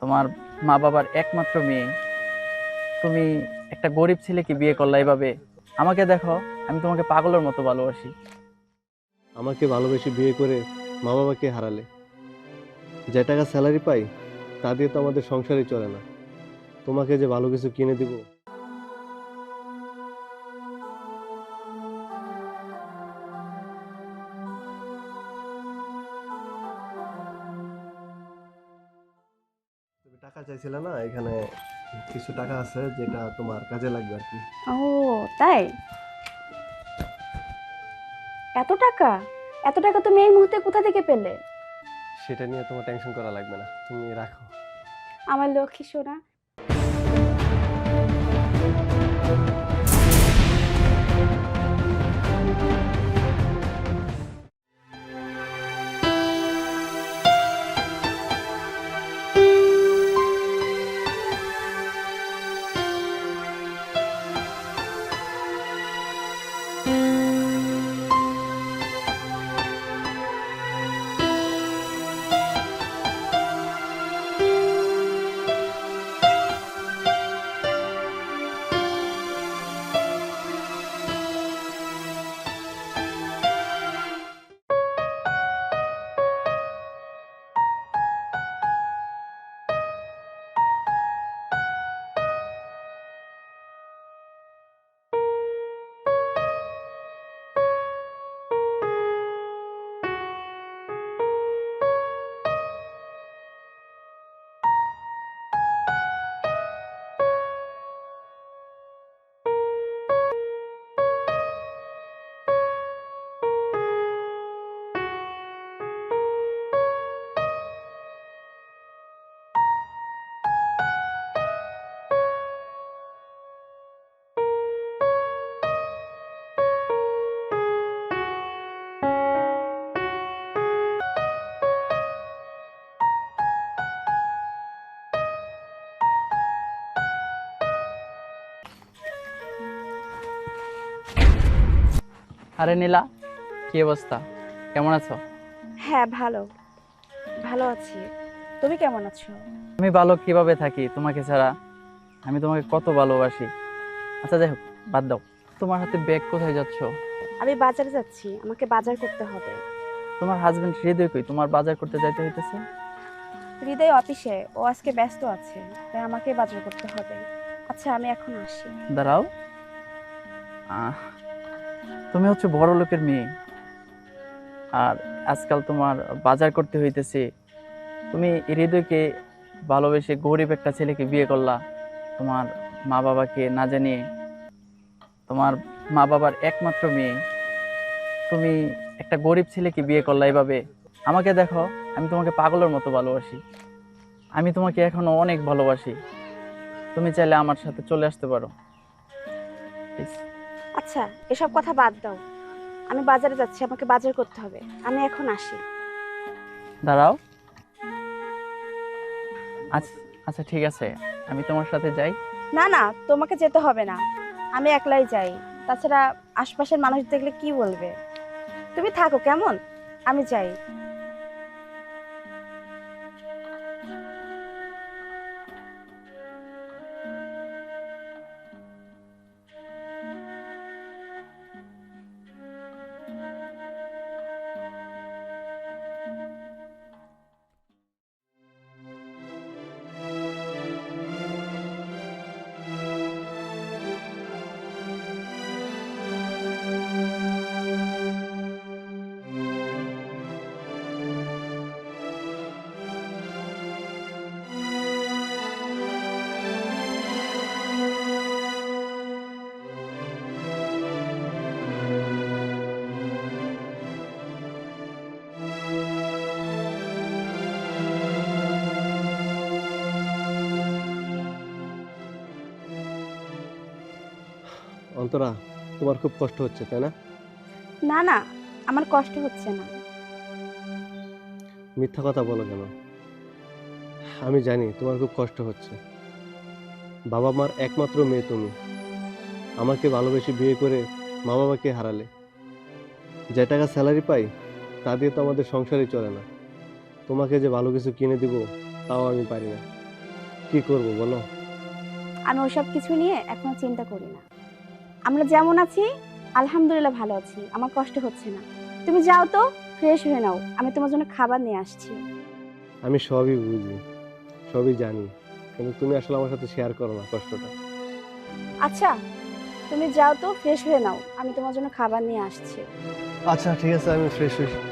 তোমার মা বাবার একমাত্র মেয়ে। তুমি একটা গরিব ছেলেকে বিয়ে করলা এভাবে। আমাকে দেখো, আমি তোমাকে পাগলের মতো ভালোবাসি। আমাকে ভালোবেসে বিয়ে করে মা বাবাকে হারালে। যে টাকা স্যালারি পাই, তা দিয়ে তো আমাদের সংসারই চলে না। তোমাকে যে ভালো কিছু কিনে দিব চাইছিলে না এখানে কিছু টাকা আছে যেটা তোমার কাজে লাগবে আর কি। ও তাই? এত টাকা? এত টাকা তুমি এই মুহূর্তে কোথা থেকে পেলে? সেটা নিয়ে তোমার টেনশন করা লাগবে না তুমি রাখো। আমার লক্ষ্মী সোনা আরে নীলা কি অবস্থা? কেমন আছো? হ্যাঁ ভালো। ভালো আছি। তুমি কেমন আছো? আমি ভালো কীভাবে থাকি তোমাকে ছাড়া? আমি তোমাকে কত ভালোবাসি। আচ্ছা যাই হোক বাদ দাও। তোমার হাতে ব্যাগ কোথায় যাচ্ছ? আমি বাজারে যাচ্ছি। আমাকে বাজার করতে হবে। তোমার হাজবেন্ড হৃদয় কই? তোমার বাজার করতে যাইতে হইতেছে? হৃদয় অফিসে। ও আজকে ব্যস্ত আছে তাই আমাকে বাজার করতে হবে। আচ্ছা আমি এখন আসি। দাঁড়াও। আহ, তুমি হচ্ছে বড় লোকের মেয়ে। আর আজকাল তোমার বাজার করতে হইতেছে। তুমি হৃদয়কে ভালোবেসে গরিব একটা ছেলেকে বিয়ে করলা। তোমার মা বাবাকে না জানিয়ে তোমার মা বাবার একমাত্র মেয়ে। তুমি একটা গরিব ছেলেকে বিয়ে করলা এভাবে। আমাকে দেখো, আমি তোমাকে পাগলের মতো ভালোবাসি। আমি তোমাকে এখনও অনেক ভালোবাসি। তুমি চাইলে আমার সাথে চলে আসতে পারো. আচ্ছা এসব কথা বাদ দাও। আমি বাজারে যাচ্ছি আমাকে বাজার করতে হবে। আমি এখন আসি। দাঁড়াও। আচ্ছা আচ্ছা ঠিক আছে। আমি তোমার সাথে যাই। না না তোমাকে যেতে হবে না। আমি একলাই যাই। তাছাড়া আশপাশের মানুষ দেখলে কি বলবে? তুমি থাকো কেমন? আমি যাই। অন্তরা তোমার খুব কষ্ট হচ্ছে তাই না? না না আমার কষ্ট হচ্ছে না। মিথ্যা কথা বলো কেন? আমি জানি তোমার খুব কষ্ট হচ্ছে। বাবা মার একমাত্র মেয়ে তুমি। আমাকে ভালোবেসে বিয়ে করে মা বাবাকে হারালে? যে টাকা স্যালারি পাই তা দিয়ে তো আমাদের সংসারই চলে না। তোমাকে যে ভালো কিছু কিনে দিব তাও আমি পারি না। কি করব বলো? আমি ওসব কিছু নিয়ে এখনও চিন্তা করি না। আমরা যেমন আছি আলহামদুলিল্লাহ ভালো আছি। আমার কষ্ট হচ্ছে না। তুমি যাও তো ফ্রেশ হয়ে নাও। আমি তোমার জন্য খাবার নিয়ে আসছি। আমি সবই বুঝি সবই জানি। কিন্তু তুমি আসলে আমার সাথে শেয়ার করো না কষ্টটা। আচ্ছা তুমি যাও তো ফ্রেশ হয়ে নাও। আমি তোমার জন্য খাবার নিয়ে আসছি। আচ্ছা ঠিক আছে আমি ফ্রেশ হই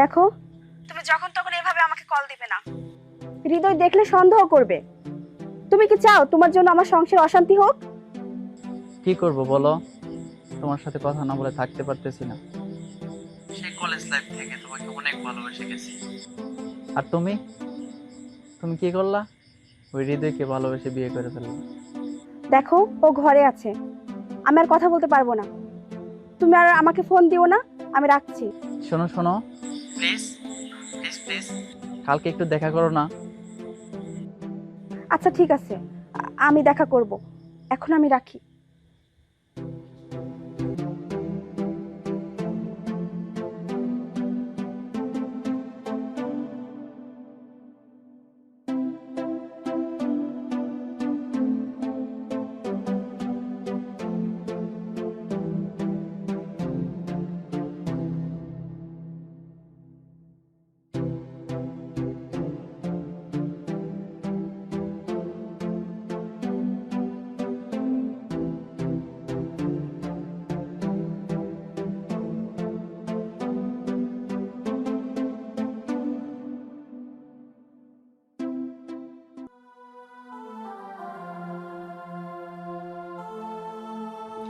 দেখো। তুমি যখন তখন এভাবে আমাকে কল দিবে না। হৃদয় দেখলে সন্দেহ করবে। তুমি কি চাও তোমার জন্য আমার সংসার অশান্তি হোক? কি করব বলো? তোমার সাথে কথা না বলে থাকতে পারতেছি না। সেই কলেজ লাইফ থেকে তোমাকে অনেক ভালোবেসে গেছি। আর তুমি? তুমি কি করলা? ওই হৃদয়কে ভালোবেসে বিয়ে করে ফেললা। দেখো ও ঘরে আছে। আমি আর কথা বলতে পারব না। তুমি আর আমাকে ফোন দিও না আমি রাখছি। শোনো শোনো। Please please please. কালকে একটু দেখা করো না। আচ্ছা ঠিক আছে। আ- আমি দেখা করব। এখন আমি রাখি।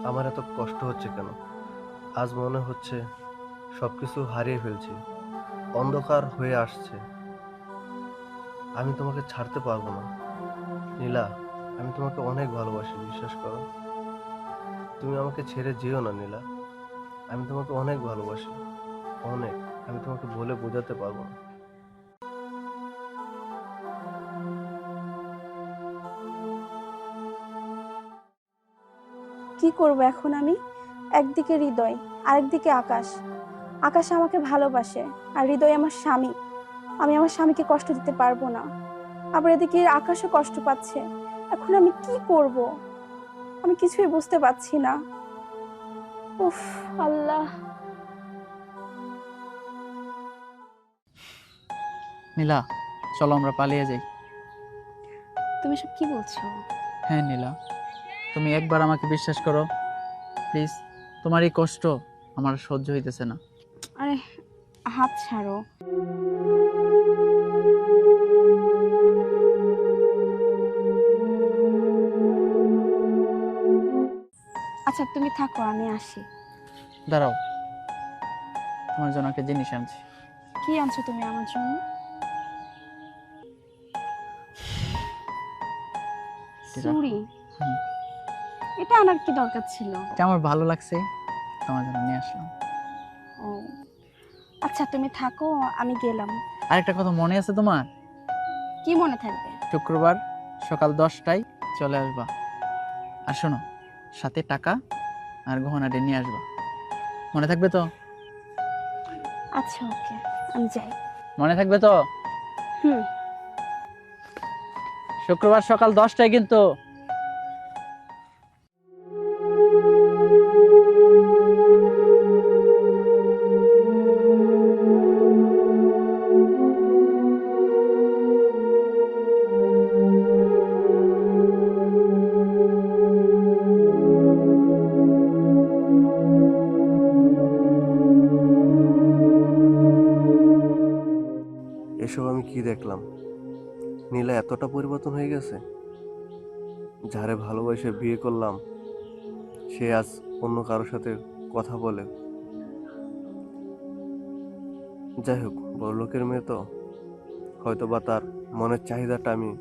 আমার এত কষ্ট হচ্ছে কেন? আজ মনে হচ্ছে সব কিছু হারিয়ে ফেলছি। অন্ধকার হয়ে আসছে। আমি তোমাকে ছাড়তে পারব না। নীলা, আমি তোমাকে অনেক ভালোবাসি, বিশ্বাস করো। তুমি আমাকে ছেড়ে যেও না, নীলা। আমি তোমাকে অনেক ভালোবাসি। অনেক। আমি তোমাকে বলে বোঝাতে পারব না। কি করব এখন আমি? একদিকে হৃদয় আরেকদিকে আকাশ। আকাশ আমাকে ভালোবাসে আর হৃদয় আমার স্বামী। আমি আমার স্বামীকে কষ্ট দিতে পারব না। আবার এদিকে আকাশও কষ্ট পাচ্ছে। এখন আমি কি করব? আমি কিছুই বুঝতে পারছি না। উফ আল্লাহ। নীলা চলো আমরা পালিয়ে যাই। তুমি সব কি বলছো? হ্যাঁ নীলা। তুমি একবার আমাকে বিশ্বাস করো প্লিজ। তোমার এই কষ্ট আমার সহ্য হইতেছে না। আরে হাত ছাড়ো। আচ্ছা তুমি থাকো আমি আসি। দাঁড়াও। তোমার জন্য একটা জিনিস আনছি। কি আনছো তুমি আমার জন্য? চুড়ি। হুম। এটা আনার কি দরকার ছিল। এটা আমার ভালো লাগছে তোমার জন্য নিয়ে আসলাম। ও। আচ্ছা তুমি থাকো আমি গেলাম। আরেকটা কথা মনে আছে তোমার? কি মনে থাকবে? শুক্রবার সকাল দশটায় চলে আসবা। আর শোনো সাথে টাকা আর গহনাটা নিয়ে আসবা। মনে থাকবে তো? আচ্ছা ওকে আমি যাই। মনে থাকবে তো? হুম। শুক্রবার সকাল দশটায় কিন্তু এতটা পরিবর্তন হয়ে গেছে? যারে ভালোবাসে বিয়ে করলাম, সে আজ অন্য কারোর সাথে কথা বলে। যাই হোক, বড়লোকের মেয়ে তো। হয়তো বা তার মনের চাহিদাটা আমি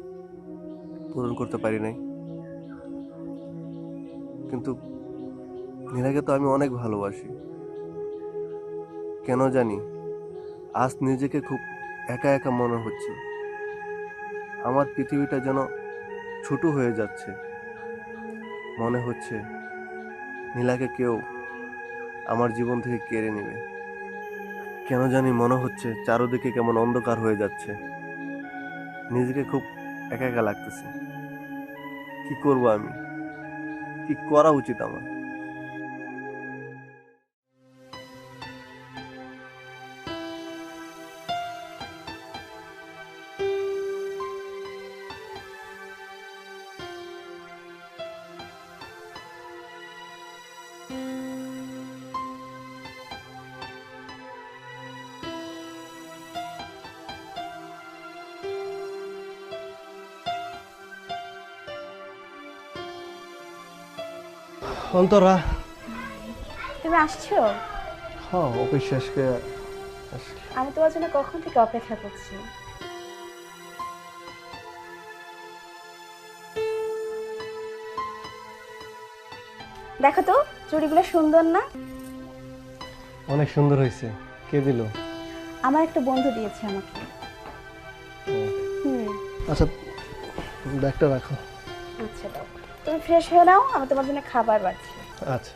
পূরণ করতে পারি নাই। কিন্তু নীলাকে তো আমি অনেক ভালোবাসি। কেন জানি আজ নিজেকে খুব একা একা মনে হচ্ছে। আমার পৃথিবীটা যেন ছোট হয়ে যাচ্ছে। মনে হচ্ছে নীলাকে কেউ আমার জীবন থেকে কেড়ে নেবে। কেন জানি মনে হচ্ছে চারোদিকে কেমন অন্ধকার হয়ে যাচ্ছে। নিজেকে খুব একা একা লাগতেছে। কি করব আমি? কি করা উচিত আমার? অন্তরা। তুমি আসছো? হ্যাঁ অফিস শেষ করে আমি তোমার জন্য কখন থেকে অপেক্ষা করছি? দেখো তো চুড়িগুলো সুন্দর না? অনেক সুন্দর হয়েছে। কে দিল? আমার একটা বন্ধু দিয়েছে আমাকে। আচ্ছা ব্যাগটা রাখো। আচ্ছা দাও তুমি ফ্রেশ হয়ে নাও আমি তোমার জন্য খাবার বাড়ছি। আচ্ছা।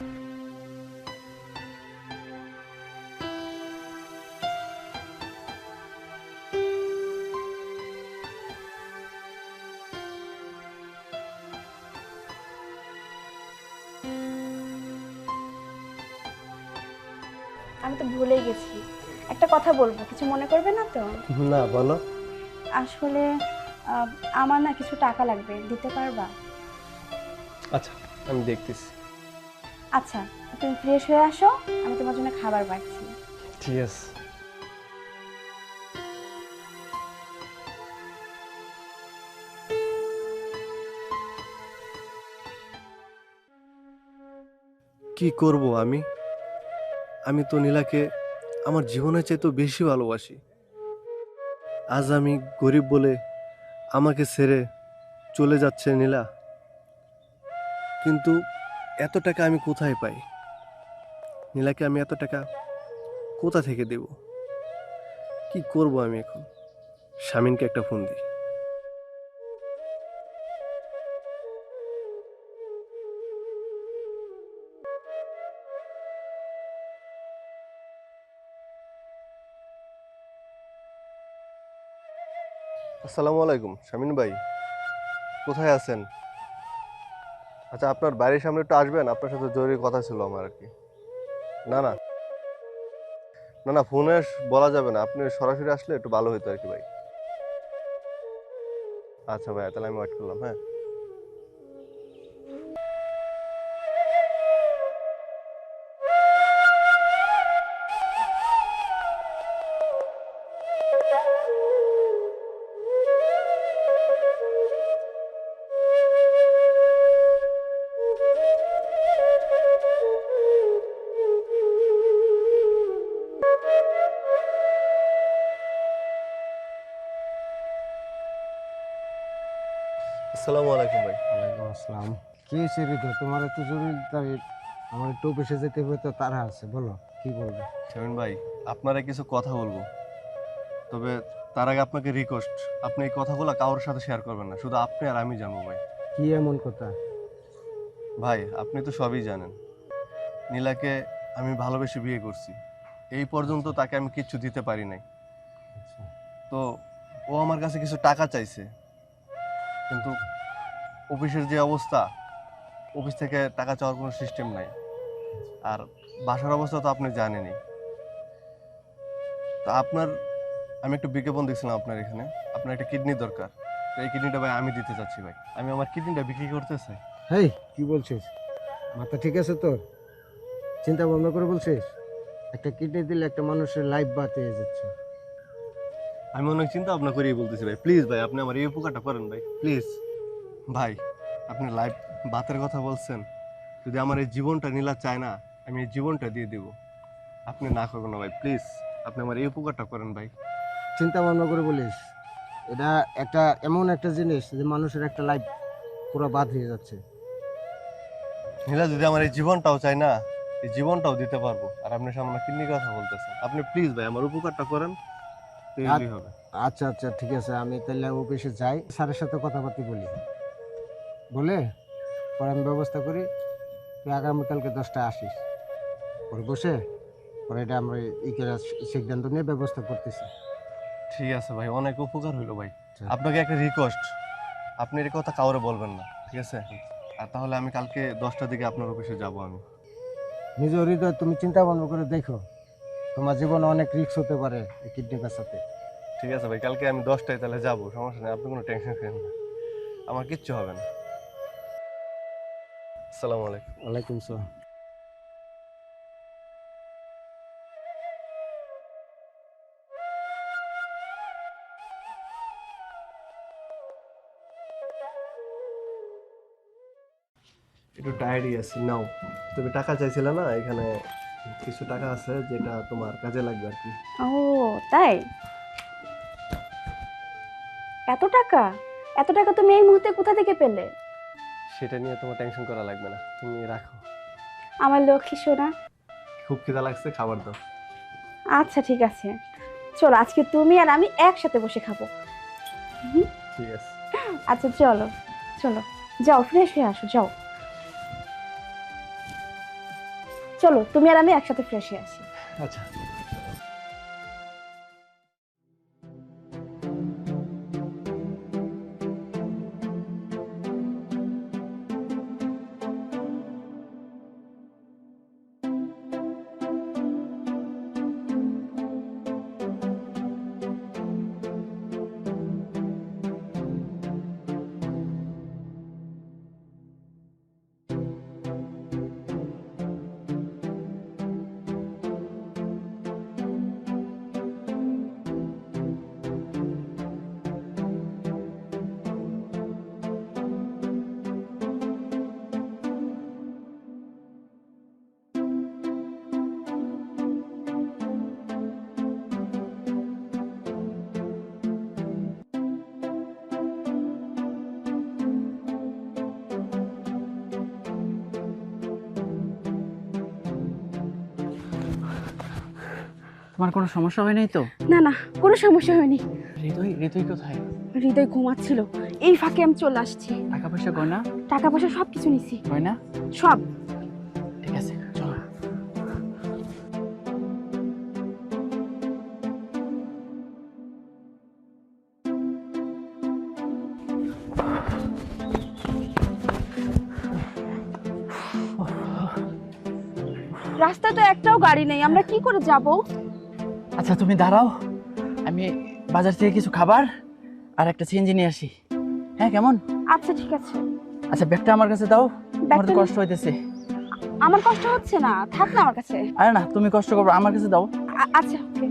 আমি তো ভুলেই গেছি। একটা কথা বলব কিছু মনে করবে না তো? না বলো। আসলে আমার না কিছু টাকা লাগবে দিতে পারবা? আচ্ছা আমি দেখতেছি। আচ্ছা তুমি ফ্রেশ হয়ে আসো আমি তোমার জন্য খাবার বাড়ছি। ঠিক আছে। কি করব আমি? আমি তো নীলাকে আমার জীবনের চেয়ে তো বেশি ভালোবাসি। আজ আমি গরিব বলে আমাকে ছেড়ে চলে যাচ্ছে নীলা। কিন্তু এত টাকা আমি কোথায় পাই? নীলাকে আমি এত টাকা কোথা থেকে দেব? কি করব আমি এখন? স্বামীনকে একটা ফোন দিই। আসসালামু আলাইকুম, শামিন ভাই। কোথায় আছেন? আচ্ছা আপনার বাড়ির সামনে একটু আসবেন, আপনার সাথে জরুরি কথা ছিল আমার আর কি। না না। না না, ফোনে বলা যাবে না। আপনি সরাসরি আসলে একটু ভালো হতো আর কি ভাই। আচ্ছা ভাই, তাহলে আমি ওয়েট করলাম হ্যাঁ। আসসালামু আলাইকুম ভাই। ওয়ালাইকুম আসসালাম। কি হয়েছে ঋতু তোমার জরুরি তাই আমার একটু অফিসে যেতে হবে তো তারা আছে বলো কি বলবে? শামিন ভাই আপনারা কিছু কথা বলব। তবে তার আগে আপনাকে রিকোয়েস্ট আপনি এই কথাগুলো কারোর সাথে শেয়ার করবেন না শুধু আপনি আর আমি জানব ভাই। কি এমন কথা? ভাই আপনি তো সবই জানেন। নীলাকে আমি ভালোবেসে বিয়ে করছি। এই পর্যন্ত তাকে আমি কিচ্ছু দিতে পারি নাই। আচ্ছা। তো ও আমার কাছে কিছু টাকা চাইছে। কিন্তু অফিসের যে অবস্থা অফিস থেকে টাকা চাওয়ার কোনো সিস্টেম নাই। আর বাসার অবস্থা তো আপনি জানেনই। তা আপনার আমি একটু বিজ্ঞাপন দেখছিলাম আপনার এখানে। আপনার একটা কিডনি দরকার। তো এই কিডনিটা ভাই আমি দিতে চাচ্ছি ভাই। আমি আমার কিডনিটা বিক্রি করতে চাই হেই কি বলছিস? মাথা ঠিক আছে তোর? চিন্তা ভাবনা করে বলছিস? একটা কিডনি দিলে একটা মানুষের লাইফ বাঁচিয়ে যাচ্ছে। আমি অনেক চিন্তা ভাবনা করেই বলতেছি ভাই। প্লিজ ভাই আপনি আমার এই উপকারটা করেন ভাই। প্লিজ ভাই আপনি লাইফ বাতের কথা বলছেন। যদি আমার এই জীবনটা নীলা চায় না আমি এই জীবনটা দিয়ে দিব। আপনি না করবেন না ভাই প্লিজ আপনি আমার এই উপকারটা করেন ভাই। চিন্তা ভাবনা করে বলিস এটা একটা এমন একটা জিনিস যে মানুষের একটা লাইফ পুরো বাদ হয়ে যাচ্ছে। নীলা যদি আমার এই জীবনটাও চায় না এই জীবনটাও দিতে পারব। আর আপনি সামনে কিডনি কথা বলতেছেন। আপনি প্লিজ ভাই আমার উপকারটা করেন হবে। আচ্ছা আচ্ছা ঠিক আছে আমি তাহলে অফিসে যাই স্যারের সাথে কথাবার্তা বলি। বলে পরে আমি ব্যবস্থা করি তুই আগামীকালকে দশটা আসিস। পরে বসে পরে এটা আমরা ই করে সিদ্ধান্ত নিয়ে ব্যবস্থা করতেছি। ঠিক আছে ভাই অনেক উপকার হইল ভাই। আচ্ছা। আপনাকে একটা রিকোয়েস্ট আপনি এর কথা কাউরে বলবেন না ঠিক আছে? আর তাহলে আমি কালকে দশটার দিকে আপনার অফিসে যাব আমি। নিজ হৃদয় তুমি চিন্তা ভাবনা করে দেখো তোমার জীবনে অনেক রিস্ক হতে পারে এই কিডনি বেচাতে ঠিক আছে ভাই কালকে আমি দশটায় তাহলে যাব সমস্যা নেই আপনি কোনো টেনশন করেন না। আমার কিচ্ছু হবে না। আসসালামু আলাইকুম। ওয়ালাইকুম সালাম। একটু টায়ার্ডই আছি। নাও তুমি টাকা চাইছিলে না? এখানে কিছু টাকা আছে যেটা তোমার কাজে লাগবে আর কি। ও তাই? এত টাকা? এত টাকা তুমি এই মুহূর্তে কোথা থেকে পেলে? সেটা নিয়ে তোমার টেনশন করা লাগবে না। তুমি রাখো। আমার লক্ষ্মী সোনা। খুব খিদা লাগছে খাবার দাও। আচ্ছা ঠিক আছে। চলো আজকে তুমি আর আমি একসাথে বসে খাব। ঠিক আছে। আচ্ছা চলো চলো। যাও ফ্রেশ হয়ে আসো যাও। চলো তুমি আর আমি একসাথে ফ্রেশ হয়ে আসি। আচ্ছা। তোমার কোনো সমস্যা হয় নাই তো? না না কোনো সমস্যা হয়নি। হৃদয় হৃদয় কোথায়? হৃদয় ঘুমাচ্ছিল। এই ফাঁকে আমি চলে আসছি। টাকা পয়সা গয়না? টাকা পয়সা সব কিছু নিছি। গয়না? সব। ঠিক আছে চলো। রাস্তায় তো একটাও গাড়ি নেই। আমরা কি করে যাব? আচ্ছা তুমি দাঁড়াও। আমি বাজার থেকে কিছু খাবার আর একটা সিএনজি নিয়ে আসি। হ্যাঁ কেমন? আচ্ছা ঠিক আছে। আচ্ছা ব্যাগটা আমার কাছে দাও। আমার তো কষ্ট হইতেছে। আমার কষ্ট হচ্ছে না থাক না আমার কাছে। আরে না তুমি কষ্ট করবে আমার কাছে দাও। আচ্ছা ওকে।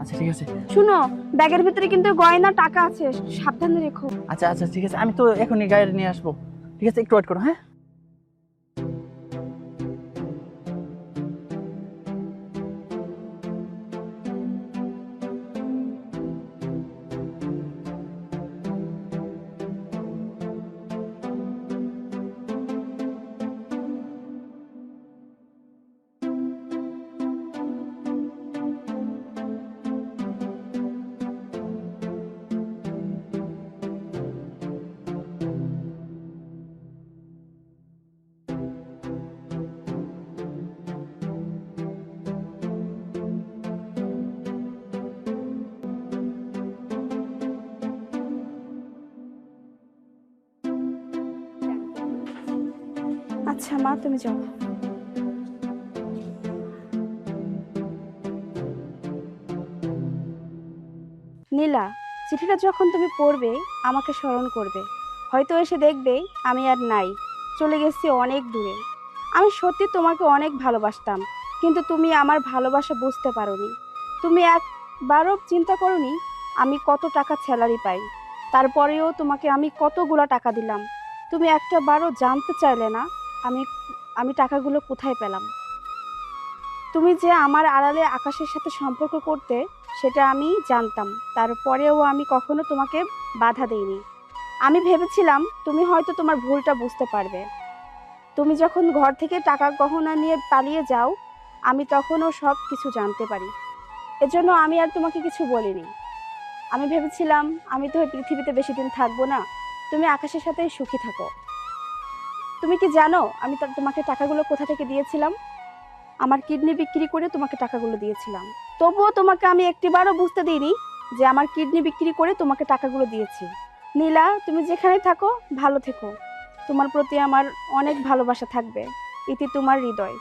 আচ্ছা ঠিক আছে। শুনো ব্যাগের ভিতরে কিন্তু গয়না টাকা আছে সাবধানে রেখো। আচ্ছা আচ্ছা ঠিক আছে। আমি তো এখনই গাড়ি নিয়ে আসব। ঠিক আছে একটু ওয়েট করো হ্যাঁ? আচ্ছা মা, তুমি যাও। নীলা, চিঠিটা যখন তুমি পড়বে, আমাকে স্মরণ করবে। হয়তো এসে দেখবে, আমি আর নাই। চলে গেছি অনেক দূরে। আমি সত্যি তোমাকে অনেক ভালোবাসতাম, কিন্তু তুমি আমার ভালোবাসা বুঝতে পারোনি। তুমি একবারও চিন্তা করোনি, আমি কত টাকা স্যালারি পাই। তারপরেও তোমাকে আমি কতগুলো টাকা দিলাম। তুমি একটা বারও জানতে চাইলে না আমি আমি টাকাগুলো কোথায় পেলাম? তুমি যে আমার আড়ালে আকাশের সাথে সম্পর্ক করতে, সেটা আমি জানতাম। তারপরেও আমি কখনো তোমাকে বাধা দেইনি। আমি ভেবেছিলাম তুমি হয়তো তোমার ভুলটা বুঝতে পারবে। তুমি যখন ঘর থেকে টাকা গহনা নিয়ে পালিয়ে যাও, আমি তখনও সব কিছু জানতে পারি। এজন্য আমি আর তোমাকে কিছু বলিনি। আমি ভেবেছিলাম, আমি তো পৃথিবীতে বেশি দিন থাকব না। তুমি আকাশের সাথেই সুখী থাকো। তুমি কি জানো, আমি তোমাকে টাকাগুলো কোথা থেকে দিয়েছিলাম? আমার কিডনি বিক্রি করে তোমাকে টাকাগুলো দিয়েছিলাম। তবুও তোমাকে আমি একটিবারও বুঝতে দিইনি যে আমার কিডনি বিক্রি করে তোমাকে টাকাগুলো দিয়েছি। নীলা, তুমি যেখানে থাকো, ভালো থেকো। তোমার প্রতি আমার অনেক ভালোবাসা থাকবে। ইতি তোমার হৃদয়।